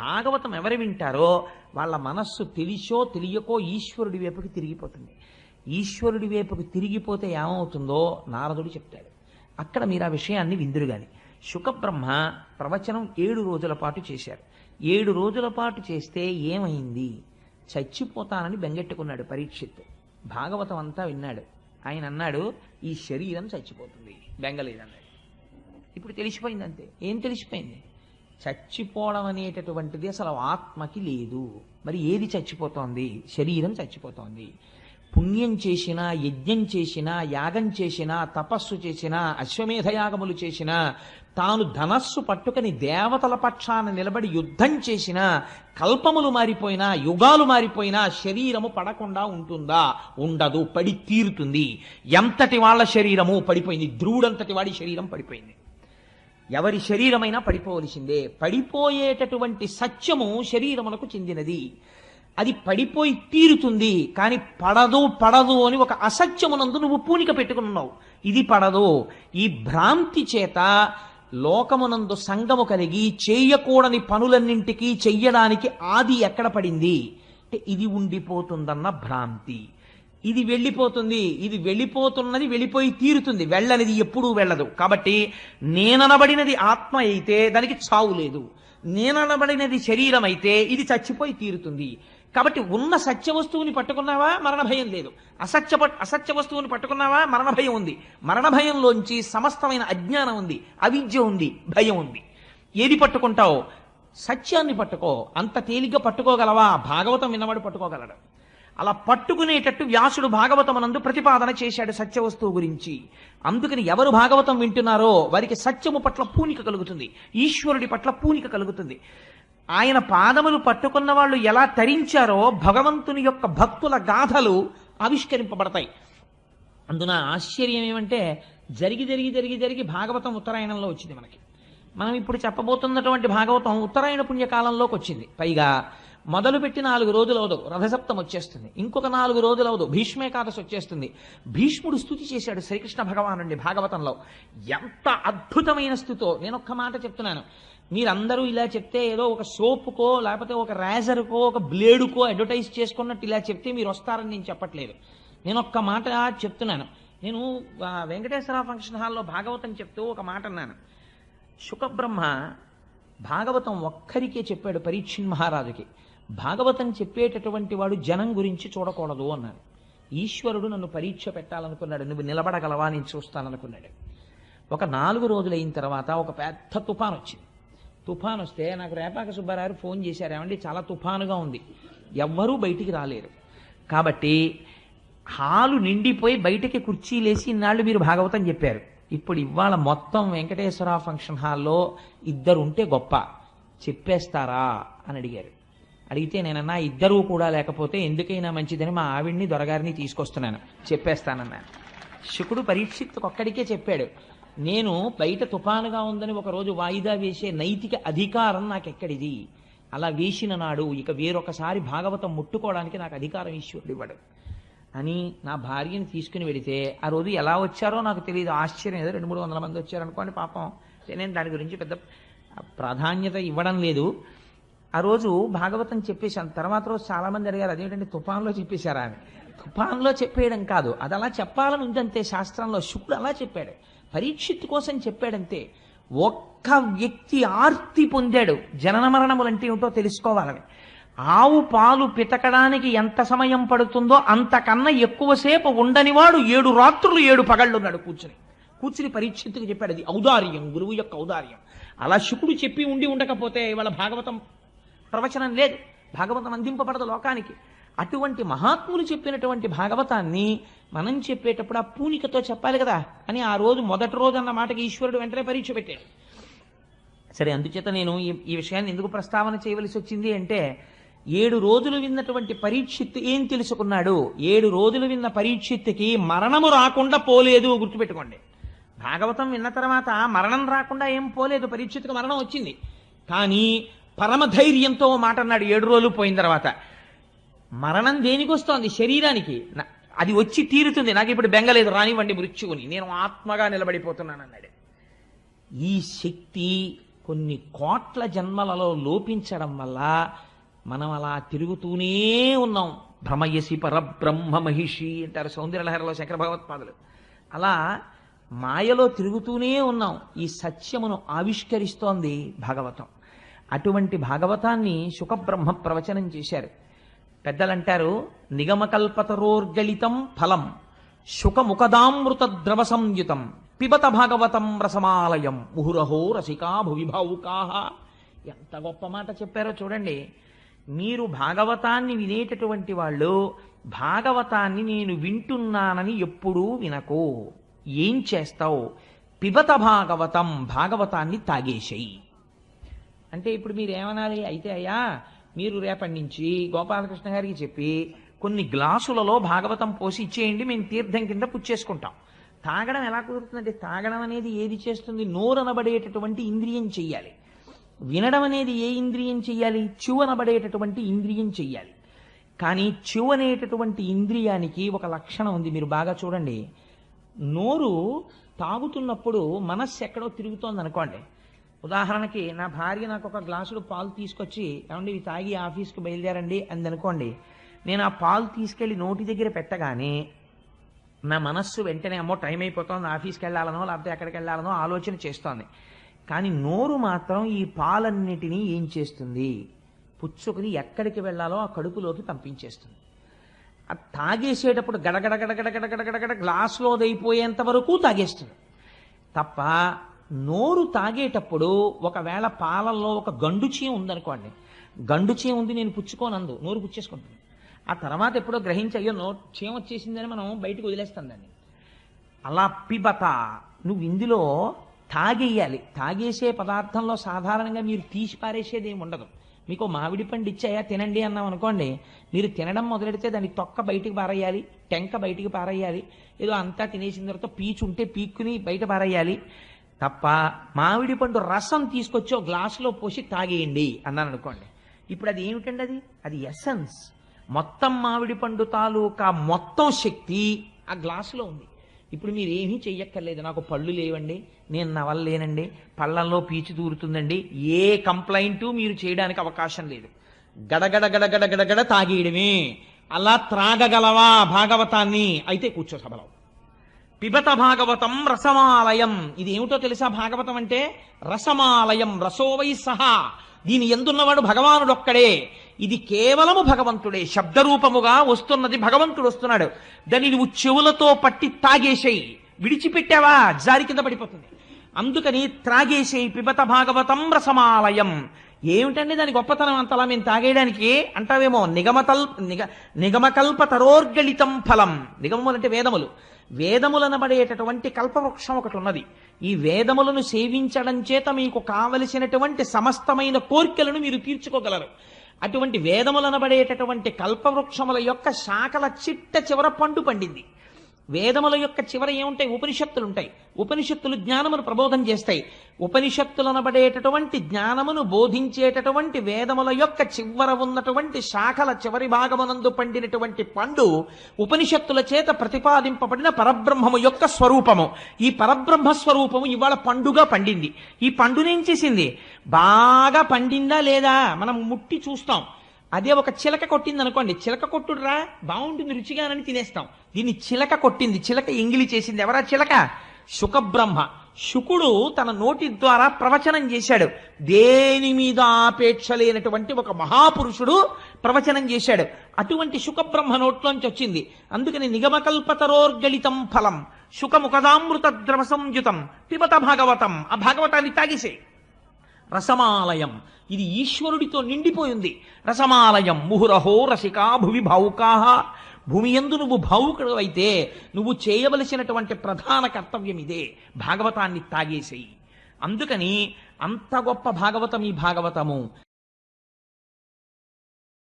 భాగవతం ఎవరు వింటారో వాళ్ళ మనస్సు తెలిసో తెలియకో ఈశ్వరుడి వైపుకి తిరిగిపోతుంది. ఈశ్వరుడి వైపుకి తిరిగిపోతే ఏమవుతుందో నారదుడు చెప్తాడు. అక్కడ మీరు ఆ విషయాన్ని విందురు కానీ శుకబ్రహ్మ ప్రవచనం ఏడు రోజుల పాటు చేశారు. ఏడు రోజుల పాటు చేస్తే ఏమైంది? చచ్చిపోతానని బెంగెట్టుకున్నాడు పరీక్షిత్ భాగవతం అంతా విన్నాడు. ఆయన అన్నాడు ఈ శరీరం చచ్చిపోతుంది. బెంగలేదన్నాడు ఇప్పుడు తెలిసిపోయింది అంతే ఏం తెలిసిపోయింది? చచ్చిపోవడం అనేటటువంటిది అసలు ఆత్మకి లేదు. మరి ఏది చచ్చిపోతోంది? శరీరం చచ్చిపోతోంది. పుణ్యం చేసినా యజ్ఞం చేసినా యాగం చేసినా తపస్సు చేసినా అశ్వమేధయాగములు చేసినా తాను ధనస్సు పట్టుకని దేవతల పక్షాన నిలబడి యుద్ధం చేసినా కల్పములు మారిపోయినా యుగాలు మారిపోయినా శరీరము పడకుండా ఉంటుందా? ఉండదు పడి తీరుతుంది. ఎంతటి వాళ్ళ శరీరము పడిపోయింది? ధ్రువుడంతటి వాడి శరీరం పడిపోయింది. ఎవరి శరీరమైనా పడిపోవలసిందే. పడిపోయేటటువంటి సత్యము శరీరమునకు చెందినది. అది పడిపోయి తీరుతుంది. కానీ పడదు పడదు అని ఒక అసత్యమునందు నువ్వు పూనిక పెట్టుకున్నావు ఇది పడదు. ఈ భ్రాంతి చేత లోకమునందు సంగము కలిగి చేయకూడని పనులన్నింటికీ చెయ్యడానికి ఆది ఎక్కడ పడింది? అంటే ఇది ఉండిపోతుందన్న భ్రాంతి. ఇది వెళ్ళిపోతుంది ఇది వెళ్ళిపోతున్నది వెళ్ళిపోయి తీరుతుంది. వెళ్ళనిది ఎప్పుడూ వెళ్ళదు. కాబట్టి నేననబడినది ఆత్మ అయితే దానికి చావు లేదు. నేననబడినది శరీరం అయితే ఇది చచ్చిపోయి తీరుతుంది. కాబట్టి ఉన్న సత్య వస్తువుని పట్టుకున్నావా? మరణ భయం లేదు. అసత్య పట్- అసత్య వస్తువుని పట్టుకున్నావా? మరణ భయం ఉంది. మరణ భయంలోంచి సమస్తమైన అజ్ఞానం ఉంది. అవిద్య ఉంది. భయం ఉంది. ఏది పట్టుకుంటావు? సత్యాన్ని పట్టుకో. అంత తేలిగ్గా పట్టుకోగలవా? భాగవతం విన్నవాడు పట్టుకోగలడు. అలా పట్టుకునేటట్టు వ్యాసుడు భాగవతమునందు ప్రతిపాదన చేశాడు సత్య వస్తువు గురించి. అందుకని ఎవరు భాగవతం వింటున్నారో వారికి సత్యము పట్ల పూనిక కలుగుతుంది. ఈశ్వరుడి పట్ల పూనిక కలుగుతుంది. ఆయన పాదములు పట్టుకున్న వాళ్ళు ఎలా తరించారో భగవంతుని యొక్క భక్తుల గాథలు ఆవిష్కరింపబడతాయి. అందున ఆశ్చర్యం ఏమంటే జరిగి జరిగి జరిగి జరిగి భాగవతం ఉత్తరాయణంలో వచ్చింది మనకి. మనం ఇప్పుడు చెప్పబోతున్నటువంటి భాగవతం ఉత్తరాయణ పుణ్యకాలంలోకి వచ్చింది. పైగా మొదలుపెట్టి నాలుగు రోజులు అవదు. రథసప్తం వచ్చేస్తుంది. ఇంకొక నాలుగు రోజులు అవదు. భీష్మేకాదశి వచ్చేస్తుంది. భీష్ముడు స్థుతి చేశాడు శ్రీకృష్ణ భగవానుండి భాగవతంలో. ఎంత అద్భుతమైన స్థుతో. నేను ఒక్క మాట చెప్తున్నాను. మీరందరూ ఇలా చెప్తే ఏదో ఒక సోపుకో లేకపోతే ఒక రేజర్కో ఒక బ్లేడుకో అడ్వర్టైజ్ చేసుకున్నట్టు ఇలా చెప్తే మీరు వస్తారని నేను చెప్పట్లేదు. నేను ఒక్క మాట చెప్తున్నాను. నేను వెంకటేశ్వర ఫంక్షన్ హాల్లో భాగవతం చెప్తూ ఒక మాట అన్నాను. శుకబ్రహ్మ భాగవతం ఒక్కరికే చెప్పాడు పరీక్షిన్ మహారాజుకి. భాగవతం చెప్పేటటువంటి వాడు జనం గురించి చూడకూడదు అన్నాడు. ఈశ్వరుడు నన్ను పరీక్ష పెట్టాలనుకున్నాడు. నువ్వు నిలబడగలవా? నేను చూస్తాననుకున్నాడు. ఒక నాలుగు రోజులైన తర్వాత ఒక పెద్ద తుఫాన్ వచ్చింది. తుఫాన్ వస్తే నాకు రేపాక సుబ్బారావు ఫోన్ చేశారు. ఏమండి? చాలా తుఫానుగా ఉంది. ఎవ్వరూ బయటికి రాలేరు. కాబట్టి హాలు నిండిపోయి బయటికి కుర్చీలేసి ఇన్నాళ్ళు మీరు భాగవతం చెప్పారు. ఇప్పుడు ఇవాళ మొత్తం వెంకటేశ్వర ఫంక్షన్ హాల్లో ఇద్దరు ఉంటే గొప్ప. చెప్పేస్తారా? అని అడిగారు. అడిగితే నేనన్నా ఇద్దరూ కూడా లేకపోతే ఎందుకైనా మంచిదని మా ఆవిడ్ని దొరగారిని తీసుకొస్తున్నాను. చెప్పేస్తానన్నాను శుకుడు పరీక్షిత్తుకొక్కడికే చెప్పాడు నేను బయట తుఫానుగా ఉందని ఒక రోజు వాయిదా వేసే నైతిక అధికారం నాకెక్కడిది? అలా వేసిన నాడు ఇక వేరొకసారి భాగవతం ముట్టుకోవడానికి నాకు అధికారం ఈశ్వరుడు ఇవ్వడు. అని నా భార్యని తీసుకుని వెడితే ఆ రోజు ఎలా వచ్చారో నాకు తెలియదు. ఆశ్చర్యం. ఏదో రెండు మూడు వందల మంది వచ్చారనుకోండి పాపం. నేను దాని గురించి పెద్ద ప్రాధాన్యత ఇవ్వడం లేదు. ఆ రోజు భాగవతం చెప్పేశాను తర్వాత రోజు చాలా మంది అడిగారు అదేంటంటే తుఫాన్లో చెప్పేశారా? అని. తుఫాన్లో చెప్పేయడం కాదు అది అలా చెప్పాలని ఉందంతే శాస్త్రంలో. శుకుడు అలా చెప్పాడు పరీక్షిత్ కోసం చెప్పాడంతే. ఒక్క వ్యక్తి ఆర్తి పొందాడు జనన మరణములంటే ఏమిటో తెలుసుకోవాలని. ఆవు పాలు పితకడానికి ఎంత సమయం పడుతుందో అంతకన్నా ఎక్కువసేపు ఉండనివాడు ఏడు రాత్రులు ఏడు పగళ్ళున్నాడు కూర్చుని. కూర్చుని పరీక్షిత్తుకు చెప్పాడు అది ఔదార్యం గురువు యొక్క ఔదార్యం. అలా శుకుడు చెప్పి ఉండి ఉండకపోతే ఇవాళ భాగవతం ప్రవచనం లేదు. భాగవతం అందింపబడదు లోకానికి. అటువంటి మహాత్ములు చెప్పినటువంటి భాగవతాన్ని మనం చెప్పేటప్పుడు ఆ పూనికతో చెప్పాలి కదా. అని ఆ రోజు మొదటి రోజు అన్న మాటకి ఈశ్వరుడు వెంటనే పరీక్ష పెట్టాడు. సరే అందుచేత నేను ఈ ఈ విషయాన్ని ఎందుకు ప్రస్తావన చేయవలసి వచ్చింది అంటే ఏడు రోజులు విన్నటువంటి పరీక్షిత్ ఏం తెలుసుకున్నాడు? ఏడు రోజులు విన్న పరీక్షిత్తుకి మరణము రాకుండా పోలేదు గుర్తుపెట్టుకోండి. భాగవతం విన్న తర్వాత మరణం రాకుండా ఏం పోలేదు. పరీక్షిత్తుకు మరణం వచ్చింది. కానీ పరమధైర్యంతో మాట అన్నాడు ఏడు రోజులు పోయిన తర్వాత మరణం దేనికి వస్తోంది? శరీరానికి. అది వచ్చి తీరుతుంది. నాకు ఇప్పుడు బెంగలేదు రానివ్వండి మృత్యువుని. నేను ఆత్మగా నిలబడిపోతున్నాను అన్నాడు ఈ శక్తి కొన్ని కోట్ల జన్మలలో లోపించడం వల్ల మనం అలా తిరుగుతూనే ఉన్నాం. భ్రమయసి పరబ్రహ్మ మహిషి అంటారు సౌందర్యలహరిలో శంకర భగవత్పాదులు. అలా మాయలో తిరుగుతూనే ఉన్నాం. ఈ సత్యమును ఆవిష్కరిస్తోంది భాగవతం. అటువంటి భాగవతాన్ని శుకబ్రహ్మ ప్రవచనం చేశారు. పెద్దలంటారు నిగమకల్పతరోర్గళితం ఫలం శుకముఖదామృత ద్రవ సంయుతం పిబత భాగవతం రసమాలయం ముహురహో రసికా భువిభావుకాహ. ఎంత గొప్ప మాట చెప్పారో చూడండి. మీరు భాగవతాన్ని వినేటటువంటి వాళ్ళు భాగవతాన్ని నేను వింటున్నానని ఎప్పుడూ వినకు. ఏం చేస్తావు? పిబత భాగవతం భాగవతాన్ని తాగేసేయి. అంటే ఇప్పుడు మీరు ఏమనాలి? అయితే అయ్యా మీరు రేపటి నుంచి గోపాలకృష్ణ గారికి చెప్పి కొన్ని గ్లాసులలో భాగవతం పోసి ఇచ్చేయండి మేము తీర్థం కింద పుచ్చేసుకుంటాం. తాగడం ఎలా కుదురుతుందంటే తాగడం అనేది ఏది చేస్తుంది? నోరనబడేటటువంటి ఇంద్రియం చెయ్యాలి. వినడం అనేది ఏ ఇంద్రియం చెయ్యాలి? చెవనబడేటటువంటి ఇంద్రియం చెయ్యాలి. కానీ చెవు అనేటటువంటి ఇంద్రియానికి ఒక లక్షణం ఉంది మీరు బాగా చూడండి. నోరు తాగుతున్నప్పుడు మనస్సు ఎక్కడో తిరుగుతోంది అనుకోండి ఉదాహరణకి నా భార్య నాకు ఒక గ్లాసుడు పాలు తీసుకొచ్చి ఏమండి ఇవి తాగి ఆఫీస్కి బయలుదేరండి అంది అనుకోండి నేను ఆ పాలు తీసుకెళ్ళి నోటి దగ్గర పెట్టగానే నా మనస్సు వెంటనే అమ్మో టైం అయిపోతుంది ఆఫీస్కి వెళ్ళాలనో లేకపోతే ఎక్కడికి వెళ్ళాలనో ఆలోచన చేస్తోంది. కానీ నోరు మాత్రం ఈ పాలన్నిటినీ ఏం చేస్తుంది? పుచ్చుకుని ఎక్కడికి వెళ్ళాలో ఆ కడుపులోకి పంపించేస్తుంది. అది తాగేసేటప్పుడు గడగడ గడగడ గడగడ గడగడ గ్లాసులో అయిపోయేంత వరకు తాగేస్తుంది. తప్ప నోరు తాగేటప్పుడు ఒకవేళ పాలల్లో ఒక గండుచీ ఉందనుకోండి గండుచీ ఉంది నేను పుచ్చుకోనందు నోరు పుచ్చేసుకుంటుంది. ఆ తర్వాత ఎప్పుడో గ్రహించి అయ్యో నో చీమ వచ్చేసిందని మనం బయటకు వదిలేస్తాం దాన్ని. అలా పిబత నువ్వు ఇందులో తాగేయాలి. తాగేసే పదార్థంలో సాధారణంగా మీరు తీసి పారేసేది ఏమి ఉండదు. మీకు మామిడి పండు ఇచ్చాయా తినండి అన్నాం అనుకోండి మీరు తినడం మొదలెడితే దాన్ని తొక్క బయటికి పారేయాలి టెంక బయటికి పారేయాలి ఏదో అంతా తినేసిన తర్వాత పీచు ఉంటే పీక్కుని బయట పారేయాలి. తప్ప మామిడి పండు రసం తీసుకొచ్చి ఒక గ్లాసులో పోసి తాగేయండి అన్నాను అనుకోండి. ఇప్పుడు అది ఏమిటండి అది? అది ఎసెన్స్ మొత్తం మామిడి పండు తాలూకా మొత్తం శక్తి ఆ గ్లాసులో ఉంది. ఇప్పుడు మీరు ఏమీ చెయ్యక్కర్లేదు. నాకు పళ్ళు లేవండి నేను నవలలేనండి పళ్ళల్లో పీచు దూరుతుందండి ఏ కంప్లైంట్ మీరు చేయడానికి అవకాశం లేదు. గడగడ గడగడ గడగడ తాగేయడమే. అలా త్రాగగలవా భాగవతాన్ని? అయితే కూర్చో సభలో. పిబత భాగవతం రసమాలయం. ఇది ఏమిటో తెలుసా భాగవతం అంటే? రసమాలయం రసోవై సహా. దీని ఎందున్నవాడు భగవానుడొక్కడే? ఇది కేవలము భగవంతుడే. శబ్దరూపముగా వస్తున్నది భగవంతుడు వస్తున్నాడు. దాన్ని నువ్వు చెవులతో పట్టి తాగేసేయి. విడిచిపెట్టావా? జారి కింద పడిపోతుంది. అందుకని త్రాగేసేయి పిబత భాగవతం రసమాలయం. ఏమిటండి దాని గొప్పతనం అంతలా మేము తాగేయడానికి? అంటావేమో నిగమతల్ నిగ నిగమకల్ప తరోర్గళితం ఫలం. నిగమములు అంటే వేదములు. వేదములనబడేటటువంటి కల్పవృక్షం ఒకటి ఉన్నది. ఈ వేదములను సేవించడం చేత మీకు కావలసినటువంటి సమస్తమైన కోరికలను మీరు తీర్చుకోగలరు. అటువంటి వేదములనబడేటటువంటి కల్పవృక్షముల యొక్క శాఖల చిట్ట చివర పండు పండింది. వేదముల యొక్క చివర ఏముంటాయి? ఉపనిషత్తులు ఉంటాయి ఉపనిషత్తులు జ్ఞానమును ప్రబోధం చేస్తాయి. ఉపనిషత్తులనబడేటటువంటి జ్ఞానమును బోధించేటటువంటి వేదముల యొక్క చివర ఉన్నటువంటి శాఖల చివరి భాగమునందు పండినటువంటి పండు ఉపనిషత్తుల చేత ప్రతిపాదింపబడిన పరబ్రహ్మము యొక్క స్వరూపము. ఈ పరబ్రహ్మ స్వరూపము ఇవాళ పండుగా పండింది. ఈ పండునేం చేసింది బాగా పండిందా లేదా? మనం ముట్టి చూస్తాం. అదే ఒక చిలక కొట్టింది అనుకోండి చిలక కొట్టుడురా బాగుంటుంది రుచిగానని తినేస్తాం. దీన్ని చిలక కొట్టింది చిలక ఎంగిలి చేసింది. ఎవరా చిలక? శుకబ్రహ్మ. శుకుడు తన నోటి ద్వారా ప్రవచనం చేశాడు. దేని మీద ఆపేక్ష లేనటువంటి ఒక మహాపురుషుడు ప్రవచనం చేశాడు. అటువంటి శుకబ్రహ్మ నోట్లోంచి వచ్చింది. అందుకని నిగమకల్పతరోర్గళితం ఫలం. శుకముఖదామృత ద్రవ సంయుతం పిబత భాగవతం. ఆ భాగవతాన్ని తాగిసే రసమాలయం. ఇది ఈశ్వరుడితో నిండిపోయింది. రసమాలయం ముహురహో రసికా భువి భావుకాహ భూమి ఎందు నువ్వు భావుకుడు అయితే నువ్వు చేయవలసినటువంటి ప్రధాన కర్తవ్యం ఇదే. భాగవతాన్ని తాగేసేయి. అందుకని అంత గొప్ప భాగవతం ఈ భాగవతము.